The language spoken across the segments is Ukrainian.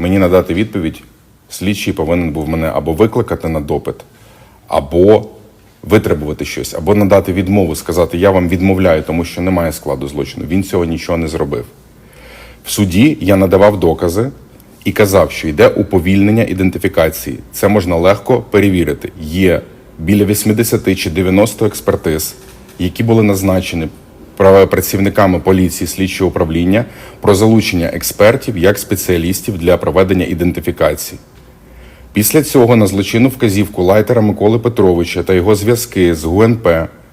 мені надати відповідь, слідчий повинен був мене або викликати на допит, або витребувати щось, або надати відмову, сказати, я вам відмовляю, тому що немає складу злочину. Він цього нічого не зробив. В суді я надавав докази і казав, що йде уповільнення ідентифікації. Це можна легко перевірити. Є біля 80 чи 90 експертиз, які були назначені працівниками поліції слідчого управління про залучення експертів як спеціалістів для проведення ідентифікації. Після цього на злочинну вказівку лайтера Миколи Петровича та його зв'язки з ГУНП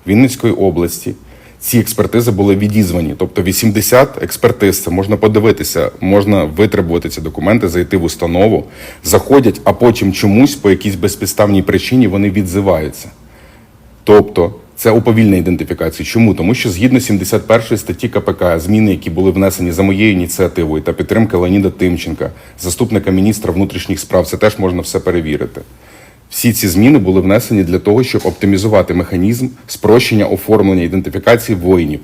Вінницької області ці експертизи були відізвані. Тобто 80 експертиз, це можна подивитися, можна витребувати ці документи, зайти в установу, заходять, а потім чомусь по якійсь безпідставній причині вони відзиваються. Тобто це уповільна ідентифікації. Чому? Тому що згідно 71 статті КПК, зміни, які були внесені за моєю ініціативою та підтримки Леоніда Тимченка, заступника міністра внутрішніх справ, це теж можна все перевірити. Всі ці зміни були внесені для того, щоб оптимізувати механізм спрощення оформлення ідентифікації воїнів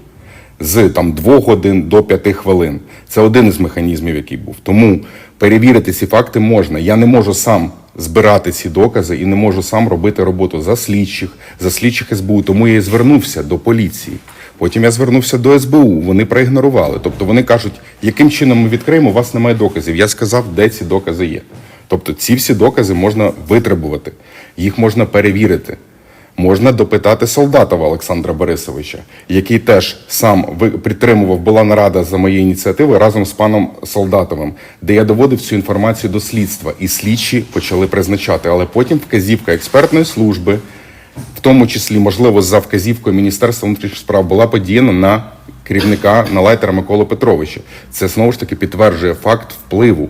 з там 2 годин до 5 хвилин. Це один із механізмів, який був. Тому перевірити ці факти можна. Я не можу сам збирати ці докази і не можу сам робити роботу за слідчих, за слідчих СБУ. Тому я і звернувся до поліції. Потім я звернувся до СБУ. Вони проігнорували. Тобто вони кажуть, яким чином ми відкриємо, у вас немає доказів. Я сказав, де ці докази є. Тобто ці всі докази можна витребувати, їх можна перевірити. Можна допитати Солдатова Олександра Борисовича, який теж сам підтримував, була нарада за моєю ініціативою разом з паном Солдатовим, де я доводив цю інформацію до слідства, і слідчі почали призначати. Але потім вказівка експертної служби, в тому числі, можливо, за вказівкою Міністерства внутрішніх справ, була подіяна на керівника на лайтера Миколу Петровича. Це знову ж таки підтверджує факт впливу.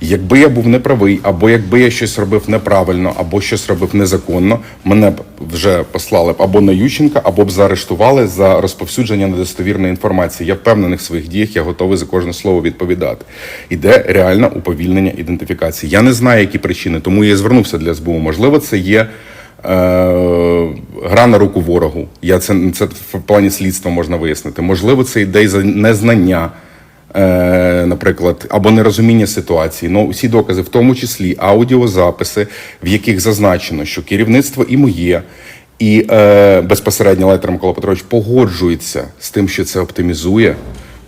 Якби я був неправий, або якби я щось робив неправильно, або щось робив незаконно, мене б вже послали б або на Ющенка, або б заарештували за розповсюдження недостовірної інформації. Я впевнений в своїх діях, я готовий за кожне слово відповідати. Іде реальне уповільнення ідентифікації. Я не знаю, які причини, тому я звернувся для СБУ. Можливо, це є. Е, гра на руку ворогу. Я це, це в плані слідства можна вияснити. Можливо, це за незнання, наприклад, або нерозуміння ситуації. Ну, усі докази, в тому числі аудіозаписи, в яких зазначено, що керівництво і моє, і е, безпосередньо Лайтер Микола Петрович погоджується з тим, що це оптимізує,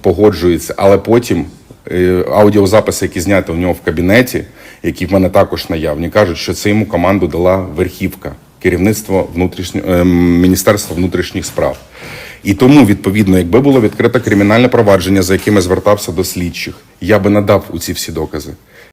погоджується, але потім е, аудіозаписи, які зняті у нього в кабінеті, які в мене також наявні, кажуть, що це йому команду дала верхівка, керівництво внутрішньо, е, Міністерства внутрішніх справ. І тому, відповідно, якби було відкрите кримінальне провадження, за яким я звертався до слідчих, я би надав у ці всі докази.